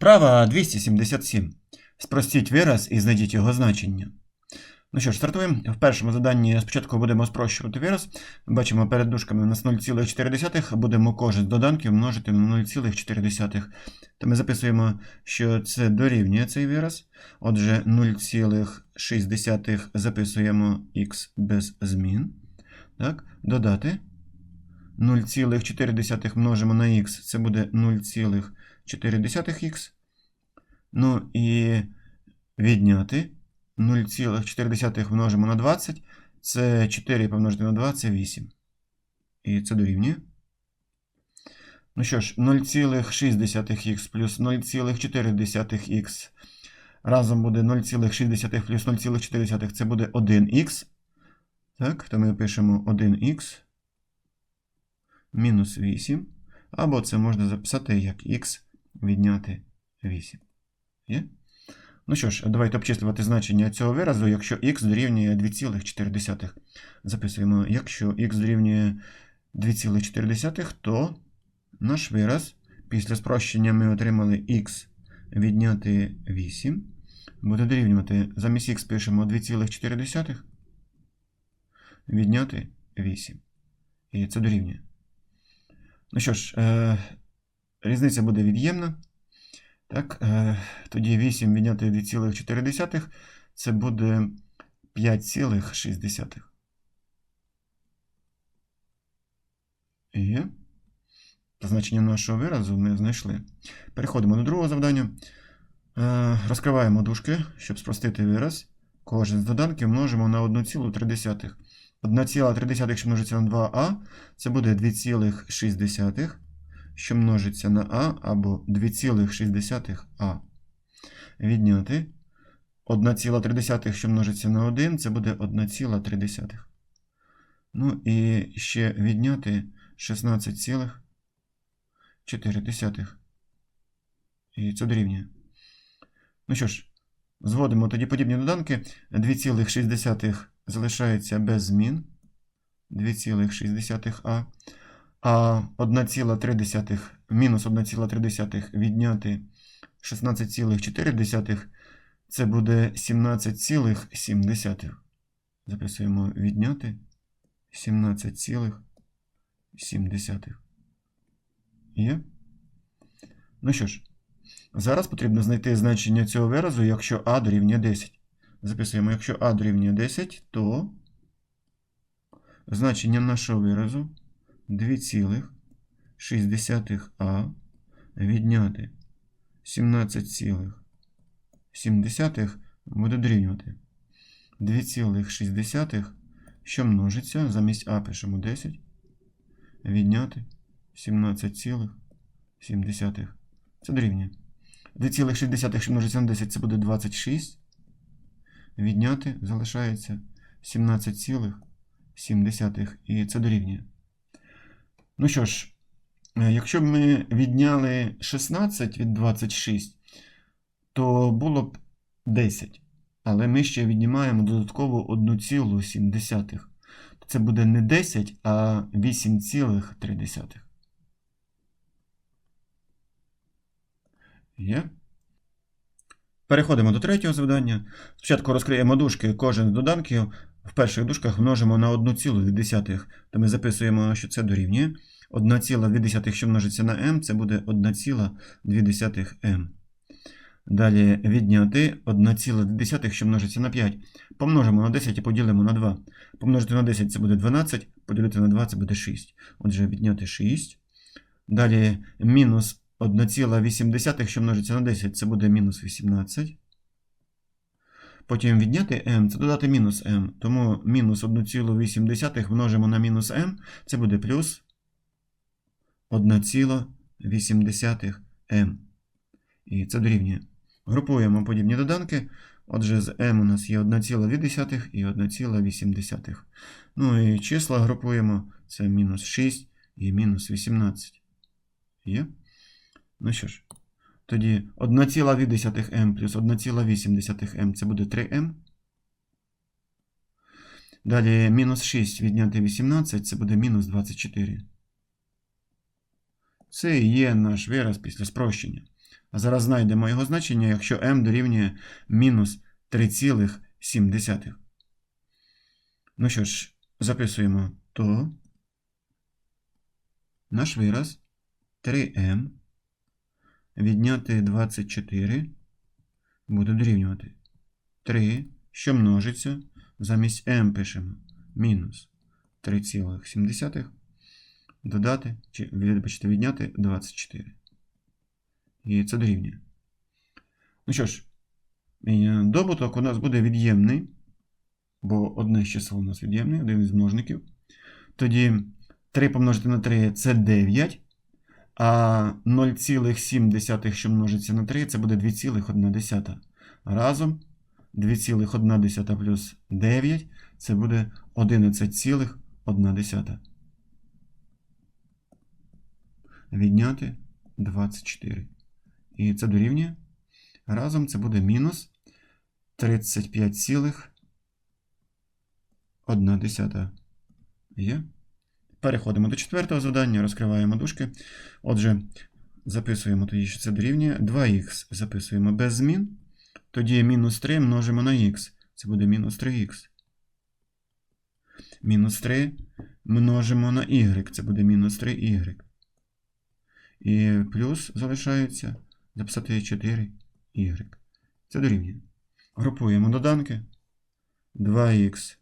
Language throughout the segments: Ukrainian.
Вправа 277. Спростіть вираз і знайдіть його значення. Ну що ж, стартуємо. В першому заданні спочатку будемо спрощувати вираз. Бачимо перед дужками у нас 0,4. Будемо кожен з доданків множити на 0,4. То ми записуємо, що це дорівнює цей вираз. Отже, 0,6 записуємо х без змін. Так, Додати. 0,4 множимо на х, це буде 0,4х. Ну і відняти 0,4 множимо на 20. Це 4 помножити на 2 це 8. І це дорівнює. Ну що ж, 0,6х плюс 0,4х. Разом буде 0,6 плюс 0,4 це буде 1х. Так, то ми пишемо 1х мінус 8. Або це можна записати як х відняти 8. Є? Ну що ж, давайте обчислювати значення цього виразу, якщо х дорівнює 2,4. Записуємо, якщо х дорівнює 2,4, то наш вираз після спрощення ми отримали х відняти 8. Буде дорівнювати, замість х пишемо 2,4 відняти 8. І це дорівнює. Ну що ж, е, різниця буде від'ємна. Так, е, тоді 8 відняти 2,4 це буде 5,6. І значення нашого виразу ми знайшли. Переходимо до другого завдання. Е, розкриваємо дужки, щоб спростити вираз. Кожен з доданків множимо на 1,3. 1,3, що множиться на 2а, це буде 2,6 що множиться на А або 2,6а. Відняти 1,3, що множиться на 1, це буде 1,3. Ну і ще відняти 16,4. І це дорівнює. Ну що ж, зводимо тоді подібні доданки. 2,6 залишається без змін. 2,6а. А 1,3 мінус 1,3 відняти 16,4 це буде 17,7. Записуємо відняти 17,7. Є? Ну що ж, зараз потрібно знайти значення цього виразу, якщо а дорівнює 10. Записуємо, якщо а дорівнює 10, то значення нашого виразу 2,6а відняти 17,7 буде дорівнювати 2,6, що множиться, замість а пишемо 10, відняти 17,7. Це дорівнює. 2,6, що множиться на 10, це буде 26. Відняти залишається 17,7. І це дорівнює. Ну що ж, е, якщо б ми відняли 16 від 26, то було б 10. Але ми ще віднімаємо додатково 1,7. Це буде не 10, а 8,3. Є? Переходимо до третього завдання. Спочатку розкриємо дужки кожен з доданків. В перших дужках множимо на 1,2. То ми записуємо, що це дорівнює. 1,2, що множиться на m, це буде 1,2m. Далі відняти 1,2, що множиться на 5. Помножимо на 10 і поділимо на 2. Помножити на 10 це буде 12, поділити на 2 це буде 6. Отже, відняти 6. Далі мінус 1,8, що множиться на 10, це буде мінус 18. Потім відняти m це додати мінус m. Тому мінус 1,8 множимо на мінус m, це буде плюс 1,8 m. І це дорівнює. Групуємо подібні доданки. Отже, з m у нас є 1,2 і 1,8. Ну і числа групуємо це мінус 6 і мінус 18. Є? Ну що ж, тоді 1,2m плюс 1,8m це буде 3m. Далі мінус 6 відняти 18 це буде мінус 24. Це і є наш вираз після спрощення. А зараз знайдемо його значення, якщо m дорівнює мінус 3,7. Ну що ж, записуємо то. Наш вираз 3m відняти 24 буде дорівнювати 3, що множиться, замість m пишемо мінус 3,7 додати, чи вибачте, відняти 24. І це дорівнює. Ну що ж, добуток у нас буде від'ємний, бо одне з чисел у нас від'ємний, один із множників. Тоді 3 помножити на 3 це 9. А 0,7, що множиться на 3, це буде 2,1. Разом 2,1 плюс 9 це буде 11,1. Відняти 24. І це дорівнює. Разом це буде мінус 35,1. Є. Переходимо до четвертого завдання, розкриваємо дужки. Отже, записуємо тоді, що це дорівнює. 2х записуємо без змін. Тоді мінус 3 множимо на х. Це буде мінус 3х. Мінус 3 множимо на y. Це буде мінус 3y. І плюс залишається записати 4y. Це дорівнює. Групуємо доданки. 2х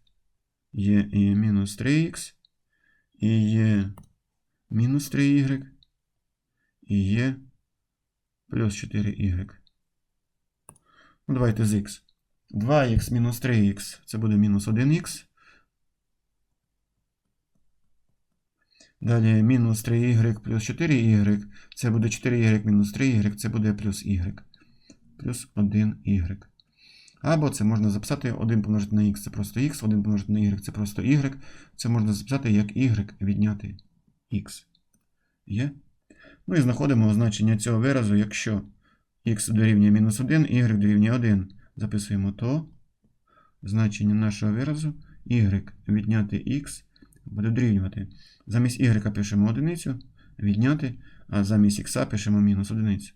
є і мінус 3х. І є мінус 3y. І є плюс 4y. Ну, давайте з х. 2х мінус 3х це буде мінус 1х. Далі мінус 3y плюс 4y. Це буде 4y мінус 3y, це буде плюс y. Плюс 1y. Або це можна записати 1 помножити на х це просто х, 1 помножити на y це просто y. Це можна записати як y відняти х. Є? Ну і знаходимо значення цього виразу, якщо х дорівнює мінус 1, y дорівнює 1. Записуємо то. Значення нашого виразу y відняти х буде дорівнювати. Замість y пишемо одиницю, відняти, а замість х пишемо мінус одиницю.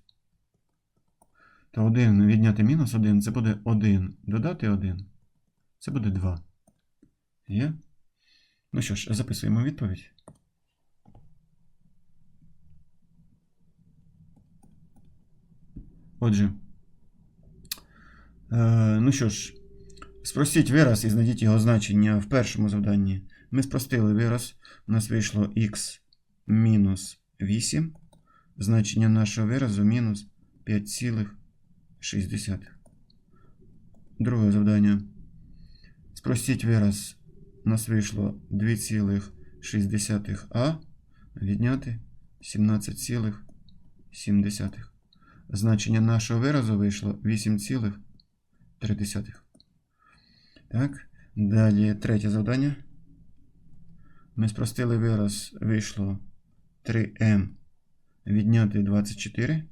То 1 відняти мінус 1 це буде 1. Додати 1. Це буде 2. Є? Ну що ж, записуємо відповідь. Отже. Е, ну що ж, спростіть вираз і знайдіть його значення в першому завданні. Ми спростили вираз. У нас вийшло х мінус 8. Значення нашого виразу мінус 5,6. Друге завдання. Спростіть вираз. У нас вийшло 2,6а. Відняти 17,7. Значення нашого виразу вийшло 8,3. Так. Далі третє завдання. Ми спростили вираз, вийшло 3m відняти 24.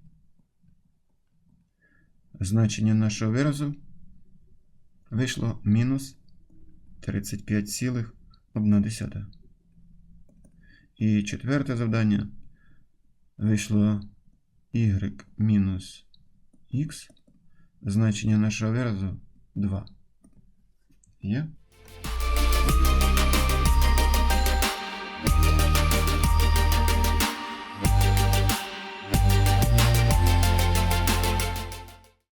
Значення нашого виразу вийшло мінус 35,1. І четверте завдання вийшло y мінус х. Значення нашого виразу 2. Є?